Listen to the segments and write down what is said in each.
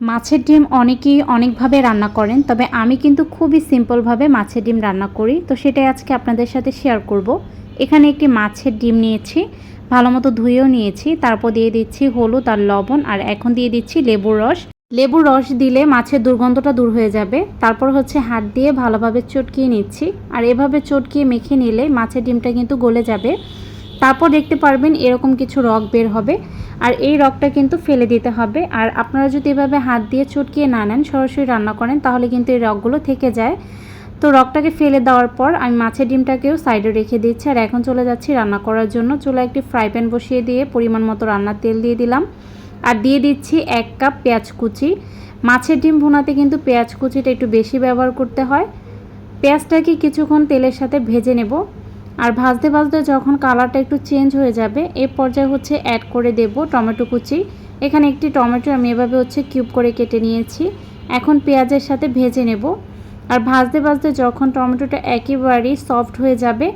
মাছের ডিম অনেকেই অনেকভাবে রান্না করেন, তবে আমি কিন্তু খুবই সিম্পলভাবে মাছের ডিম রান্না করি। তো সেটাই আজকে আপনাদের সাথে শেয়ার করব। এখানে একটি মাছের ডিম নিয়েছি ভালো মতো ধুয়েও নিয়েছি, তারপর দিয়ে দিচ্ছি হলুদ আর লবণ, আর এখন দিয়ে দিচ্ছি লেবুর রস। লেবুর রস দিলে মাছের দুর্গন্ধটা দূর হয়ে যাবে। তারপর হচ্ছে হাত দিয়ে ভালোভাবে চটকিয়ে নিচ্ছি, আর এভাবে চটকিয়ে মেখে নিলে মাছের ডিমটা কিন্তু গলে যাবে। তারপর দেখতে পারবেন এরকম কিছু রক বের হবে। আর এই রকটা কিন্তু ফেলে দিতে হবে। আর আপনারা যদি এভাবে হাত দিয়ে চটকিয়ে না নেন, সরাসরি রান্না করেন, তাহলে কিন্তু এই রকগুলো থেকে যায়। তো রকটাকে ফেলে দেওয়ার পর আমি মাছের ডিমটাকেও সাইডে রেখে দিচ্ছি। আর এখন চলে যাচ্ছি রান্না করার জন্য। চুলা একটি ফ্রাই প্যান বসিয়ে দিয়ে পরিমাণ মতো রান্নার তেল দিয়ে দিলাম। আর দিয়ে দিচ্ছি এক কাপ পেঁয়াজ কুচি। মাছের ডিম ভুনাতে কিন্তু পেঁয়াজ কুচিটা একটু বেশি ব্যবহার করতে হয়। পেঁয়াজটাকে কিছুক্ষণ তেলের সাথে ভেজে নেব। আর ভাজতে ভাজতে যখন কালারটা একটু চেঞ্জ হয়ে যাবে এই পর্যায়ে হচ্ছে অ্যাড করে দেব টমেটো কুচি। এখানে একটি টমেটো আমি এভাবে হচ্ছে কিউব করে কেটে নিয়েছি। এখন পেঁয়াজের সাথে ভেজে নেব। আর ভাজতে ভাজতে যখন টমেটোটা একেবারেই সফট হয়ে যাবে,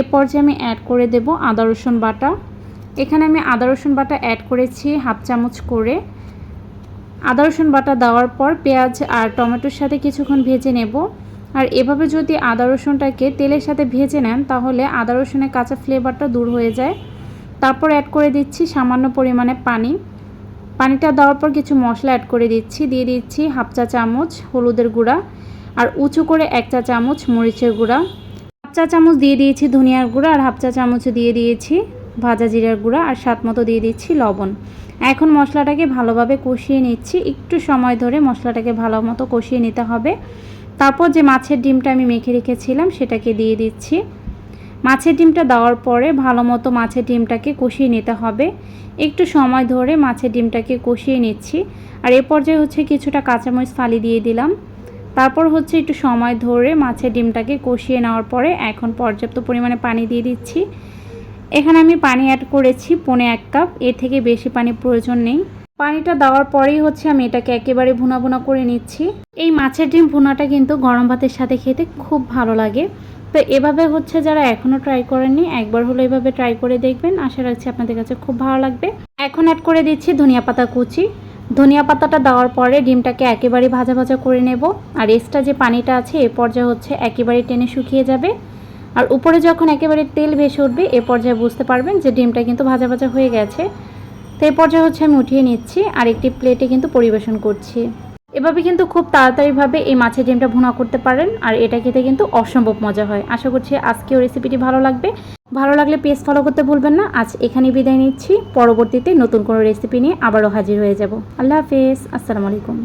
এ পর্যায়ে আমি অ্যাড করে দেব আদা, রসুন বাটা। এখানে আমি আদা, রসুন বাটা অ্যাড করেছি হাফ চামচ করে। আদা, রসুন বাটা দেওয়ার পর পেঁয়াজ আর টমেটোর সাথে কিছুক্ষণ ভেজে নেব। আর এভাবে যদি আদা রসুনটাকে তেলের সাথে ভেজে নেন, তাহলে আদা রসুনের কাঁচা ফ্লেভারটা দূর হয়ে যায়। তারপর অ্যাড করে দিচ্ছি সামান্য পরিমাণে পানি। পানিটা দেওয়ার পর কিছু মশলা অ্যাড করে দিচ্ছি। দিয়ে দিচ্ছি হাফ চা চামচ হলুদের গুঁড়া আর উঁচু করে এক চা চামচ মরিচের গুঁড়া। হাফ চা চামচ দিয়ে দিয়েছি ধনিয়ার গুঁড়া আর হাফ চা চামচ দিয়ে দিয়েছি ভাজা জিরার গুঁড়া আর স্বাদ মতো দিয়ে দিচ্ছি লবণ। এখন মশলাটাকে ভালোভাবে কষিয়ে নিচ্ছি। একটু সময় ধরে মশলাটাকে ভালো মতো কষিয়ে নিতে হবে। তারপর যে মাছের ডিমটা আমি মেখে রেখেছিলাম, সেটাকে দিয়ে দিচ্ছি। মাছের ডিমটা দেওয়ার পরে ভালো মতো মাছের ডিমটাকে কষিয়ে নিতে হবে। একটু সময় ধরে মাছের ডিমটাকে কষিয়ে নিচ্ছি। আর এ পর্যায়ে হচ্ছে কিছুটা কাঁচামরিচ ফালি দিয়ে দিলাম। তারপর হচ্ছে একটু সময় ধরে মাছের ডিমটাকে কষিয়ে নেওয়ার পরে এখন পর্যাপ্ত পরিমাণে পানি দিয়ে দিচ্ছি। এখানে আমি পানি অ্যাড করেছি পনে এক কাপ। এর থেকে বেশি পানি প্রয়োজন নেই। পানিটা দেওয়ার পরেই হচ্ছে আমি এটাকে একেবারে ভুনা ভুনা করে নিচ্ছি। এই মাছের ডিম ভুনাটা কিন্তু গরম ভাতের সাথে খেতে খুব ভালো লাগে। তো এভাবে হচ্ছে যারা এখনও ট্রাই করেননি, একবার হলো এভাবে ট্রাই করে দেখবেন। আশা রাখছি আপনাদের কাছে খুব ভালো লাগবে। এখন অ্যাড করে দিচ্ছি ধনিয়া পাতা কুচি। ধনিয়া পাতাটা দেওয়ার পরে ডিমটাকে একেবারে ভাজা ভাজা করে নেব। আর এক্সট্রা যে পানিটা আছে, এ পর্যায়ে হচ্ছে একেবারে টেনে শুকিয়ে যাবে। আর উপরে যখন একেবারে তেল ভেসে উঠবে, এ পর্যায়ে বুঝতে পারবেন যে ডিমটা কিন্তু ভাজা ভাজা হয়ে গেছে। তো এই পর্যায়ে হচ্ছে আমি উঠিয়ে নিচ্ছি, আর একটি প্লেটে কিন্তু পরিবেশন করছি। এভাবে কিন্তু খুব তাড়াতাড়িভাবে এই মাছের ডিমটা ভুনা করতে পারেন, আর এটা খেতে কিন্তু অসম্ভব মজা হয়। আশা করছি আজকেও রেসিপিটি ভালো লাগবে। ভালো লাগলে পেজ ফলো করতে ভুলবেন না। আজ এখানে বিদায় নিচ্ছি। পরবর্তীতে নতুন কোনো রেসিপি নিয়ে আবারও হাজির হয়ে যাব। আল্লাহ হাফেজ। আসসালামু আলাইকুম।